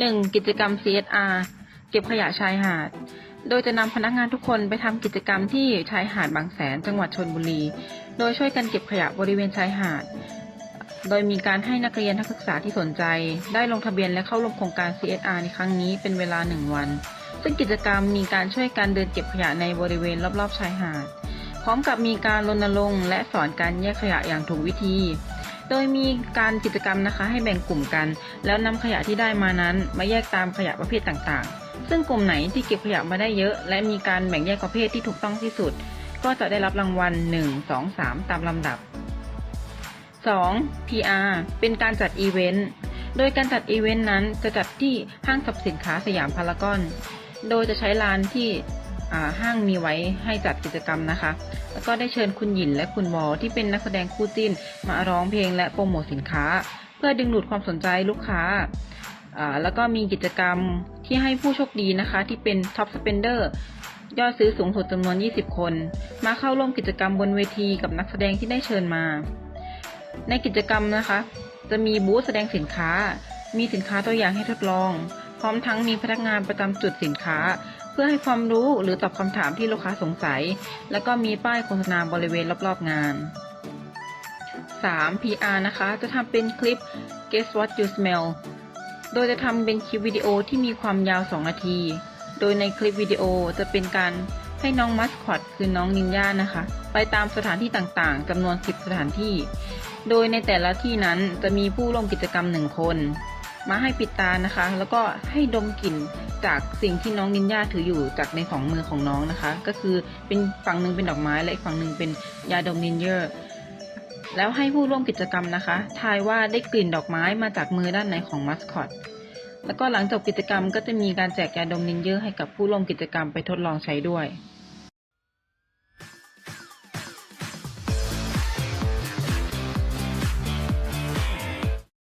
1. กิจกรรม CSR เก็บขยะชายหาด โดยจะนำพนักงานทุกคนไปทำกิจกรรมที่ชายหาดบางแสนจังหวัดชนบุรี โดยช่วยกันเก็บขยะบริเวณชายหาด โดยมีการให้นักเรียนนักศึกษาที่สนใจ ได้ลงทะเบียนและเข้าร่วมโครงการ CSR ในครั้งนี้เป็นเวลา 1 วัน ซึ่งกิจกรรมมีการช่วยกันเดินเก็บขยะในบริเวณรอบๆชายหาด พร้อมกับมีการรณรงค์และสอนการแยกขยะอย่างถูกวิธี โดยมีการกิจกรรมนะคะให้แบ่งกลุ่มกัน แล้วนำขยะที่ได้มานั้น มาแยกตามขยะประเภทต่างๆ ซึ่งกลุ่มไหนที่เก็บขยะมาได้เยอะ และมีการแบ่งแยกประเภทที่ถูกต้องที่สุด ก็จะได้รับรางวัล 1 2 3 ตามลำดับ 2. PR เป็นการจัดอีเวนต์โดยการจัดอีเวนต์นั้นจะจัดที่ห้างสรรพสินค้าสยามพารากอน โดยจะใช้ลานที่ ห้างมีไว้ให้จัดกิจกรรมนะคะ แล้วก็ได้เชิญคุณหยินและคุณวอที่เป็นนักแสดงคู่จิ้น มาร้องเพลงและโปรโมทสินค้า เพื่อดึงดูดความสนใจลูกค้า แล้วก็มีกิจกรรมที่ให้ผู้โชคดีนะคะ ที่เป็น Top Spender ยอดซื้อสูงสุดจำนวน 20 คน มาเข้าร่วมกิจกรรมบนเวทีกับนักแสดงที่ได้เชิญมา ในกิจกรรมนะคะ จะมีบูธแสดงสินค้า มีสินค้าตัวอย่างให้ทดลอง พร้อมทั้งมีพนักงานประจำจุดสินค้า เพื่อให้ความรู้หรือตอบคำถามที่ลูกค้าสงสัย แล้วก็มีป้ายโฆษณาบริเวณรอบๆงาน 3. PR นะคะ จะทำเป็นคลิป Guess What You Smell โดยจะทำเป็นคลิปวิดีโอที่มีความยาว 2 นาที โดยในคลิปวิดีโอจะเป็นการให้น้องมัสคอตคือน้องนินญานะคะ ไปตามสถานที่ต่างๆจำนวน 10 สถานที่ โดยในแต่ละที่นั้นจะมีผู้ร่วมกิจกรรมหนึ่งคน มาให้ปิดตานะคะ แล้วก็ให้ดมกลิ่น จากสิ่งที่น้องนินญาถืออยู่จากในสองมือของน้องนะคะ ก็คือเป็นฝั่งหนึ่งเป็นดอกไม้และอีกฝั่งหนึ่งเป็นยาดมนินเยอร์แล้วให้ผู้ร่วมกิจกรรมนะคะทายว่าได้กลิ่นดอกไม้มาจากมือด้านไหนของมัสคอตแล้วก็หลังจบกิจกรรมก็จะมีการแจกยาดมนินเยอร์ให้กับผู้ร่วมกิจกรรมไปทดลองใช้ด้วย